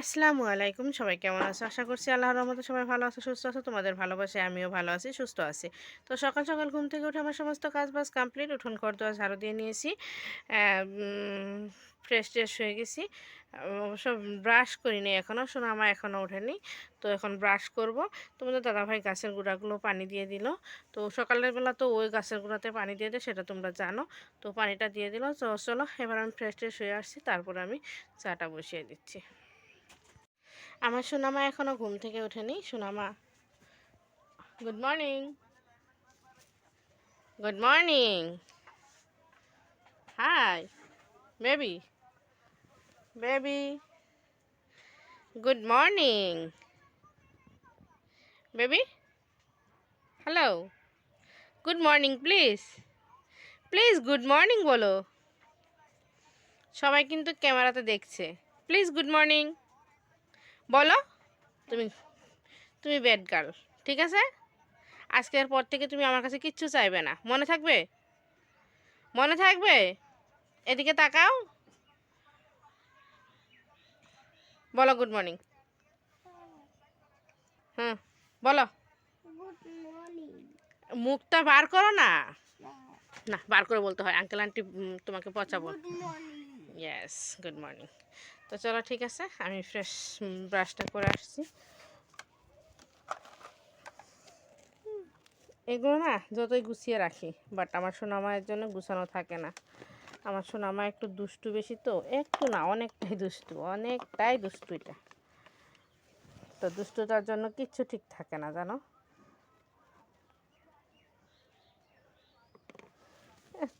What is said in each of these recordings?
আসসালামু আলাইকুম। সবাই কেমন আছো? আশা করছি আল্লাহর রহমতে সবাই ভালো আছো, সুস্থ আছো। তোমাদের ভালোবাসে আমিও ভালো আছি, সুস্থ আছি। তো সকাল সকাল ঘুম থেকে উঠে আমার সমস্ত কাজ বাজ কমপ্লিট উঠোন ঘর দোয়া ঝাড়ু দিয়ে নিয়েছি। ফ্রেশ ট্রেশ হয়ে গেছি। অবশ্য ব্রাশ করিনি এখনও শোনো আমার এখনও ওঠেনি। তো এখন ব্রাশ করব। তোমাদের দাদাভাই গাছের গুঁড়াগুলো পানি দিয়ে দিল। তো সকালের বেলা তো ওই গাছের গুঁড়াতে পানি দিয়ে দেয় সেটা তোমরা জানো। তো পানিটা দিয়ে দিল। তো চলো, এবার আমি ফ্রেশ ট্রেশ হয়ে আসছি, তারপর আমি চাটা বসিয়ে দিচ্ছি। আমার সোনামা এখনও ঘুম থেকে ওঠেনি। সোনামা। Good morning good morning hi baby baby good morning baby hello good morning please please good morning বলো। সবাই কিন্তু ক্যামেরাতে দেখছে। প্লিজ গুড মর্নিং বলো। তুমি তুমি ব্যাড গার্ল ঠিক আছে? আজকের পর থেকে তুমি আমার কাছে কিচ্ছু চাইবে না। মনে থাকবে? মনে থাকবে? এদিকে তাকাও। বলো গুড মর্নিং হুম বলো। মুখটা বার করো না। না বার করে বলতে হয়। আঙ্কেল আন্টি তোমাকে পচাবো। ইয়েস গুড মর্নিং তো চলো ঠিক আছে, আমি ফ্রেশ ব্রাশটা করে আসছি। এগুলো না যতই গুছিয়ে রাখি বাট আমার সোনামায়ের জন্য গুছানো থাকে না। আমার সোনামা একটু দুষ্টু বেশি তো, একটু না, অনেকটাই দুষ্টু অনেকটাই দুষ্টু এটা। তো দুষ্টুটার জন্য কিচ্ছু ঠিক থাকে না, জানো?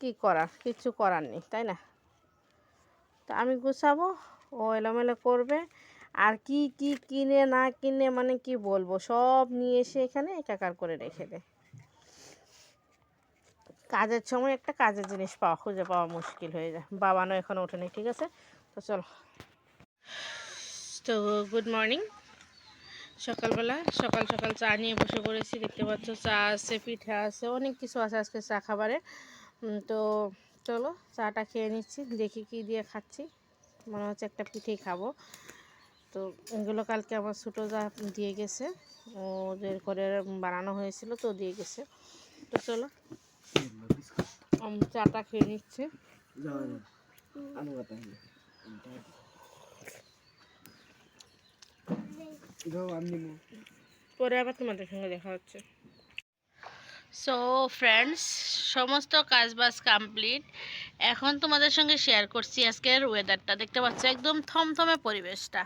কি করার? কিচ্ছু করার নেই, তাই না? তো আমি গুছাবো ও এলোমেলো করবে। আর কি কি কিনে, না কিনে মানে কি বলব? সব নিয়ে এসে এখানে একাকার করে রেখে দেয় কাজের সময় একটা কাজের জিনিস পাওয়া, খুঁজে পাওয়া মুশকিল হয়ে যায়। বাবানও এখন ওঠেনি, ঠিক আছে? তো চলো। তো গুড মর্নিং সকালবেলা সকাল সকাল চা নিয়ে বসে পড়েছি, দেখতে পাচ্ছ চা আছে, পিঠা আছে, অনেক কিছু আছে আজকে চা খাবারে। তো চলো, চাটা খেয়ে নিচ্ছি, দেখি কি দিয়ে খাচ্ছি। মনে হচ্ছে একটা পিঠেই খাব। তো এগুলো কালকে আমার ছোটো যা দিয়ে গেছে ওদের করে বানানো হয়েছিল তো দিয়ে গেছে। তো চলো, আমি চাটা খেয়ে নিচ্ছি। পরে আবার তোমাদের সঙ্গে দেখা হচ্ছে। সো ফ্রেন্ডস সমস্ত কাজবাজ কমপ্লিট এখন তোমাদের সঙ্গে শেয়ার করছি আজকের ওয়েদারটা দেখতে পাচ্ছ, একদম থমথমে পরিবেশটা।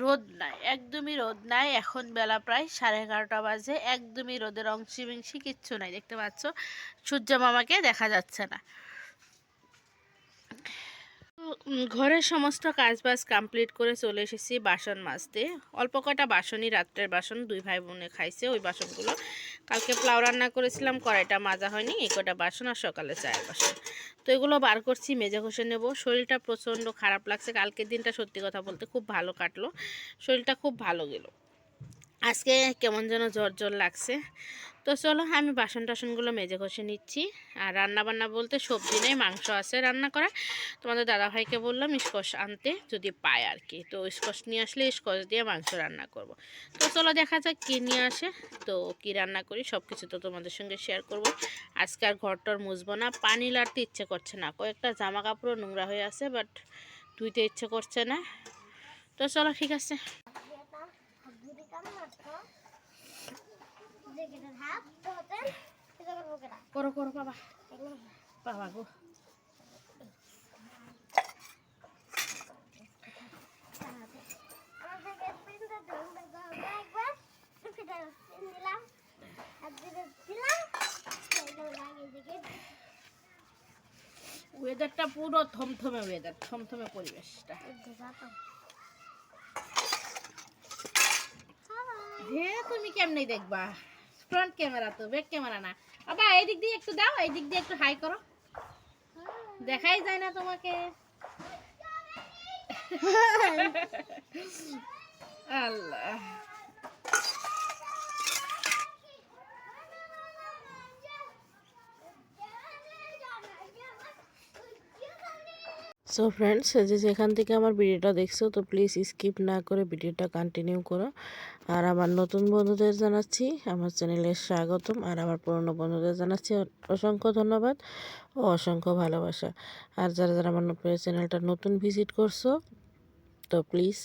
রোদ নাই, একদমই রোদ নাই। এখন বেলা প্রায় সাড়ে এগারোটা বাজে, একদমই রোদের অংশী বিংশি কিচ্ছু নাই। দেখতে পাচ্ছ, সূর্য মামাকে দেখা যাচ্ছে না। ঘরের সমস্ত কাজবাজ কমপ্লিট করে চলে এসেছি বাসন মাজতে। অল্প কয়টা বাসনই রাত্রের বাসন দুই ভাই বোনে খাইছে, ওই বাসনগুলো কালকে পোলাও রান্না করেছিলাম, কড়াইটা মাজা হয়নি, এই কটা বাসন আর সকালে চায়ের বাসন। তো এগুলো বার করছি, মেজে ঘষে নেব। শরীরটা প্রচণ্ড খারাপ লাগছে, কালকের দিনটা সত্যি কথা বলতে খুব ভালো কাটলো। শরীরটা খুব ভালো গেল। আজকে কেমন যেন জ্বর জ্বর লাগছে। তো চলো আমি বাসন টাসনগুলো মেজে ঘষে নিচ্ছি। আর রান্না বান্না বলতে সবজি নেই, মাংস আছে রান্না করা তোমাদের দাদাভাইকে বললাম স্কচ আনতে, যদি পায় আর কি। তো স্কচ নিয়ে আসলে স্কচ দিয়ে মাংস রান্না করব। তো চলো দেখা যাক কী নিয়ে আসে। তো কি রান্না করি সব কিছু তো তোমাদের সঙ্গে শেয়ার করব। আজকে আর ঘরটর মুছবো না। পানি লাড়তে ইচ্ছে করছে না। কয়েকটা জামা কাপড়ও নোংরা হয়ে আছে বাট ধুইতে ইচ্ছে করছে না। তো চলো ঠিক আছে। করো করো বাবা। বাবা গো। ওয়েদারটা পুরো থমথমে ওয়েদার থমথমে পরিবেশটা। হে তুমি কেমনে দেখবা? ফ্রন্ট ক্যামেরা তো ব্যাক ক্যামেরা না। আবার এই দিক দিয়ে একটু দাও এই দিক দিয়ে একটু হাই করো। দেখাই যায় না তোমাকে। আল্লাহ। সো ফ্রেন্ডস যে যেখান থেকে আমার ভিডিওটা দেখছ, তো প্লিজ স্কিপ না করে ভিডিওটা কন্টিনিউ করো। আর আমার নতুন বন্ধুদের জানাচ্ছি, আমার চ্যানেলে স্বাগতম। আর আমার পুরনো বন্ধুদের জানাচ্ছি অসংখ্য ধন্যবাদ ও অসংখ্য ভালোবাসা। আর যারা যারা আমার চ্যানেলটা নতুন ভিজিট করছ, তো প্লিজ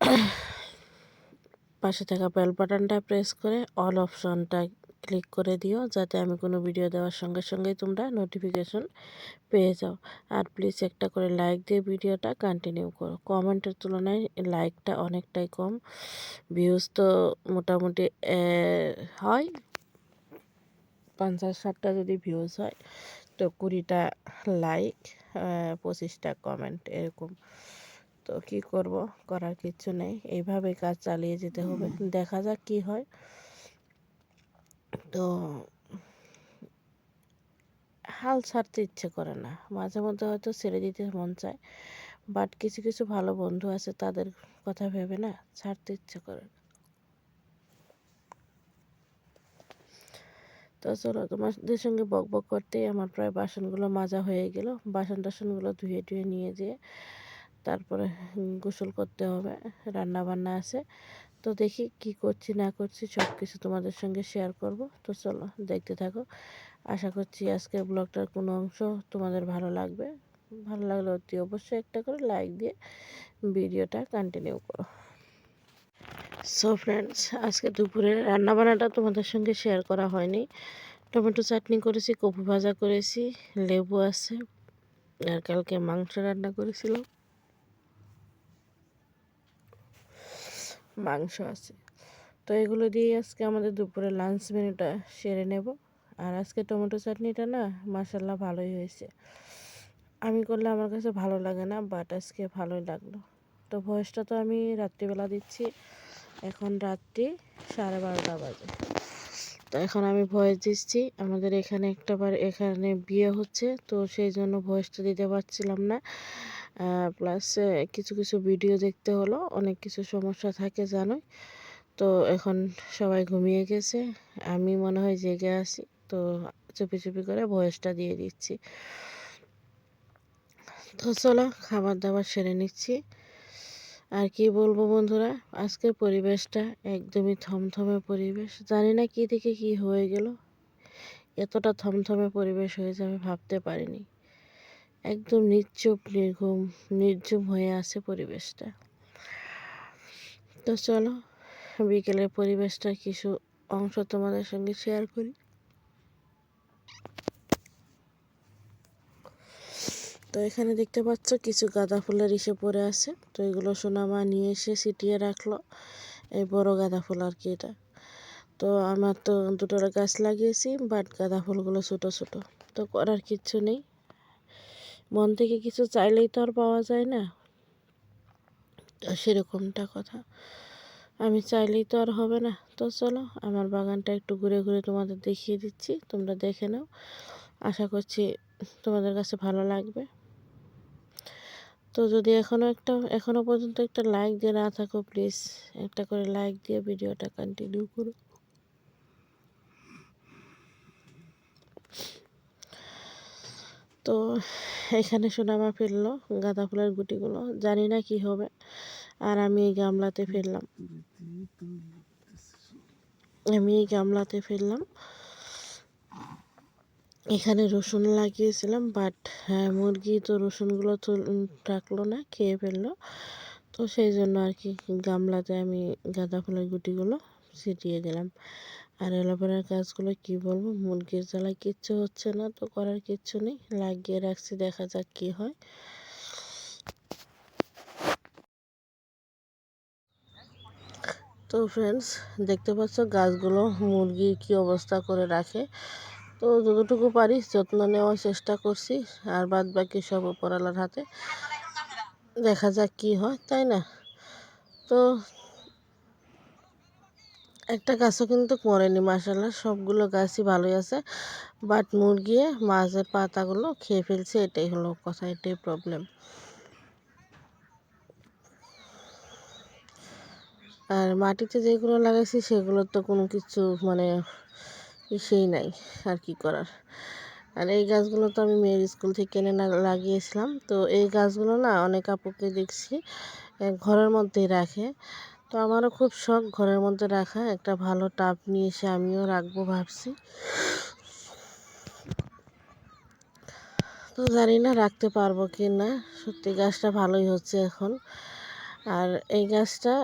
পাশে থাকা বেল বাটনটা প্রেস করে অল অপশনটা ক্লিক করে দিও, যাতে আমি কোনো ভিডিও দেওয়ার সঙ্গে সঙ্গেই তোমরা নোটিফিকেশন পেয়ে যাও। আর প্লিজ একটা করে লাইক দিয়ে ভিডিওটা কন্টিনিউ করো। কমেন্টের তুলনায় লাইকটা অনেকটাই কম। ভিউজ তো মোটামুটি হয়। পঞ্চাশ ষাটটা যদি ভিউজ হয়, তো কুড়িটা লাইক পঁচিশটা কমেন্ট এরকম। তো কি করব? করার কিছু নেই। এইভাবে কাজ চালিয়ে যেতে হবে। দেখা যাক কি হয়। তো হাল ছাড়তে ইচ্ছে করে না। মাঝে মধ্যে হয়তো ছেড়ে দিতে মন চায় বাট কিছু কিছু ভালো বন্ধু আছে, তাদের কথা ভেবে না, ছাড়তে ইচ্ছে করে না। তো চলো, তোমাদের সঙ্গে বক বক করতেই আমার প্রায় বাসনগুলো মাজা হয়ে গেল। বাসন টাসনগুলো ধুয়ে টুয়ে নিয়ে যেয়ে তারপরে গোসল করতে হবে রান্না বান্না আছে। তো দেখি কি করছি, না করছি সব কিছু তোমাদের সঙ্গে শেয়ার করব। তো চলো দেখতে থাকো। আশা করছি আজকের ব্লগটার কোনো অংশ তোমাদের ভালো লাগবে। ভালো লাগলে অতি অবশ্যই একটা করে লাইক দিয়ে ভিডিওটা কন্টিনিউ করো। সো ফ্রেন্ডস আজকে দুপুরে রান্নাবান্নাটা তোমাদের সঙ্গে শেয়ার করা হয়নি। টমেটো চাটনি করেছি, কপি ভাজা করেছি, লেবু আছে, আর কালকে মাংস রান্না করেছিলাম। মাংস আছে। তো এগুলো দিয়েই আজকে আমাদের দুপুরে লাঞ্চ মেনুটা সেরে নেব। আর আজকে টমেটো চাটনিটা না মাসাল্লাহ ভালোই হয়েছে। আমি করলে আমার কাছে ভালো লাগে না বাট আজকে ভালোই লাগল। তো ভয়েসটা তো আমি রাত্রিবেলা দিচ্ছি। এখন রাত্রি সাড়ে বারোটা বাজে। তো এখন আমি ভয়েস দিচ্ছি। আমাদের এখানে একটা বার এখানে বিয়ে হচ্ছে, তো সেই জন্য ভয়েসটা দিতে পারছিলাম না। প্লাস কিছু কিছু ভিডিও দেখতে হলো। অনেক কিছু সমস্যা থাকে, জানোই। তো এখন সবাই ঘুমিয়ে গেছে। আমি মনে হয় জেগে আছি। তো চুপি চুপি করে ভয়েসটা দিয়ে দিচ্ছি। তো চলো খাবার দাবার সেরে নিচ্ছি। আর কি বলব বন্ধুরা, আজকের পরিবেশটা একদমই থমথমে পরিবেশ। জানি না কি থেকে কি হয়ে গেল। এতটা থমথমে পরিবেশ হয়েছে, আমি ভাবতে পারিনি। একদম নিশ্চুপ নির্ঘুম নির্জুম হয়ে আছে পরিবেশটা। তো চলো, বিকেলের পরিবেশটা কিছু অংশ তোমাদের সঙ্গে শেয়ার করি। তো এখানে দেখতে পাচ্ছ কিছু গাঁদা ফুলের ইসে পড়ে আছে। তো এগুলো সোনামা নিয়ে এসে ছিটিয়ে রাখল। এই বড় গাঁদা ফুল আর কি এটা। তো আমার তো দুটো গাছ লাগিয়েছি বাট গাঁদা ফুলগুলো ছোটো ছোটো। তো করার কিচ্ছু নেই। মন থেকে কিছু চাইলেই তো আর পাওয়া যায় না। তো সেরকমটা কথা। আমি চাইলেই তো আর হবে না। তো চলো, আমার বাগানটা একটু ঘুরে ঘুরে তোমাদের দেখিয়ে দিচ্ছি। তোমরা দেখে নাও। আশা করছি তোমাদের কাছে ভালো লাগবে। তো যদি এখনও একটা এখনও পর্যন্ত একটা লাইক দিয়ে না থাকো প্লিজ একটা করে লাইক দিয়ে ভিডিওটা কন্টিনিউ করো। তো এখানে সোনামা ফেলল, গাঁদা ফুলের গুটিগুলো। জানি না কি হবে। আর আমি এই গামলাতে ফেললাম। আমি এই গামলাতে ফেললাম। এখানে রসুন লাগিয়েছিলাম বাট হ্যাঁ মুরগি তো রসুনগুলো রাখল না, খেয়ে ফেলল। তো সেই জন্য আর কি গামলাতে আমি গাঁদা ফুলের গুটিগুলো ছিটিয়ে দিলাম। আর অ্যালোভেরার গাছগুলো কি বলব? মুরগির জ্বালায় কিচ্ছু হচ্ছে না তো করার কিচ্ছু নেই। লাগিয়ে রাখছি, দেখা যাক কি হয়। তো ফ্রেন্ডস দেখতে পাচ্ছ গাছগুলো মুরগি কি অবস্থা করে রাখে। তো যতটুকু পারি যত্ন নেওয়ার চেষ্টা করছি, আর বাদ বাকি সব উপরালার হাতে। দেখা যাক কি হয়, তাই না? তো একটা গাছও কিন্তু মরেনি মাসাল্লাহ সবগুলো গাছই ভালোই আছে। বাট মুরগি, মাছের পাতাগুলো খেয়ে ফেলছে, এটাই হলো কথা, এটাই প্রবলেম আর মাটিতে যেগুলো লাগাইছি, সেগুলো তো কোনো কিছু মানে সেই নাই, আর কি করার। আর এই গাছগুলো তো আমি মেয়ের স্কুল থেকে এনে লাগিয়েছিলাম। তো এই গাছগুলো না অনেক আপুকে দেখছি ঘরের মধ্যেই রাখে। তো আমারও খুব শখ ঘরের মধ্যে রাখা, একটা ভালো টাব নিয়ে এসে আমিও রাখব ভাবছি। তো জানি না রাখতে পারব কি না, সত্যি গাছটা ভালোই হচ্ছে এখন। আর এই গাছটা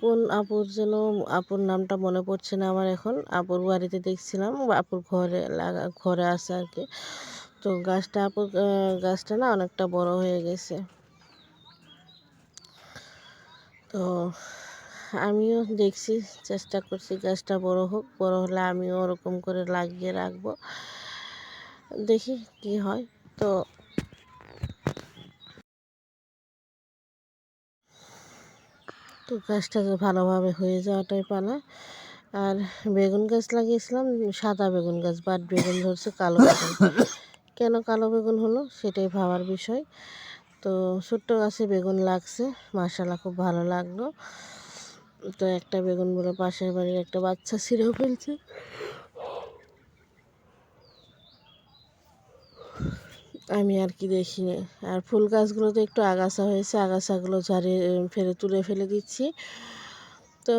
কোন আপুর যেন, আপুর নামটা মনে পড়ছে না আমার এখন, আপুর বাড়িতে দেখছিলাম, আপুর ঘরে লাগা, ঘরে আছে আর কি। তো গাছটা আপুর গাছটা না অনেকটা বড় হয়ে গেছে। তো আমিও দেখছি, চেষ্টা করছি গাছটা বড় হোক, বড় হলে আমিও ওরকম করে লাগিয়ে রাখব। দেখি কি হয়, তো তো গাছটা যে ভালোভাবে হয়ে যাওয়াটাই পালা। আর বেগুন গাছ লাগিয়েছিলাম, সাদা বেগুন গাছ, বাট বেগুন ধরছে কালো বেগুন। কেন কালো বেগুন হলো সেটাই ভাবার বিষয়। তো ছোট্ট গাছে বেগুন লাগছে মাশাল্লাহ খুব ভালো লাগল। তো একটা বেগুন বলে পাশের বাড়ির একটা বাচ্চা ছিঁড়েও ফেলছে। আমি আর কি দেখিনি আর ফুল গাছগুলোতে একটু আগাছা হয়েছে, আগাছাগুলো ঝাড়িয়ে ফেলে, তুলে ফেলে দিচ্ছি। তো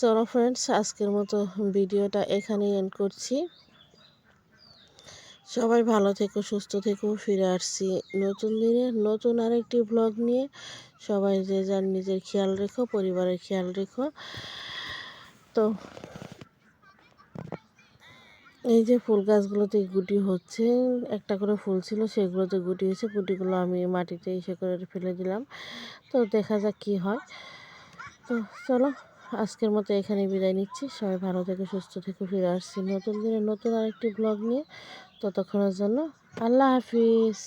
চলো ফ্রেন্ডস আজকের মতো ভিডিওটা এখানেই এন্ড করছি। সবাই ভালো থেকো, সুস্থ থেকো, ফিরে আসছি নতুন দিনে, নতুন আরেকটি ব্লগ নিয়ে। সবাই যে যার নিজের খেয়াল রেখো, পরিবারের খেয়াল রেখো। তো এই যে ফুল গাছগুলোতে গুটি হচ্ছে, একটা করে ফুল ছিল, সেগুলোতে গুটি হয়েছে, গুটিগুলো আমি মাটিতে ইসে করে ফেলে দিলাম। তো দেখা যাক কি হয়। তো চলো, আজকের মতো এখানে বিদায় নিচ্ছি। সবাই ভালো থেকে, সুস্থ থেকে, ফিরে আসছি নতুন দিনে, নতুন আরেকটি ব্লগ নিয়ে। ততক্ষণের জন্য আল্লাহ হাফিজ।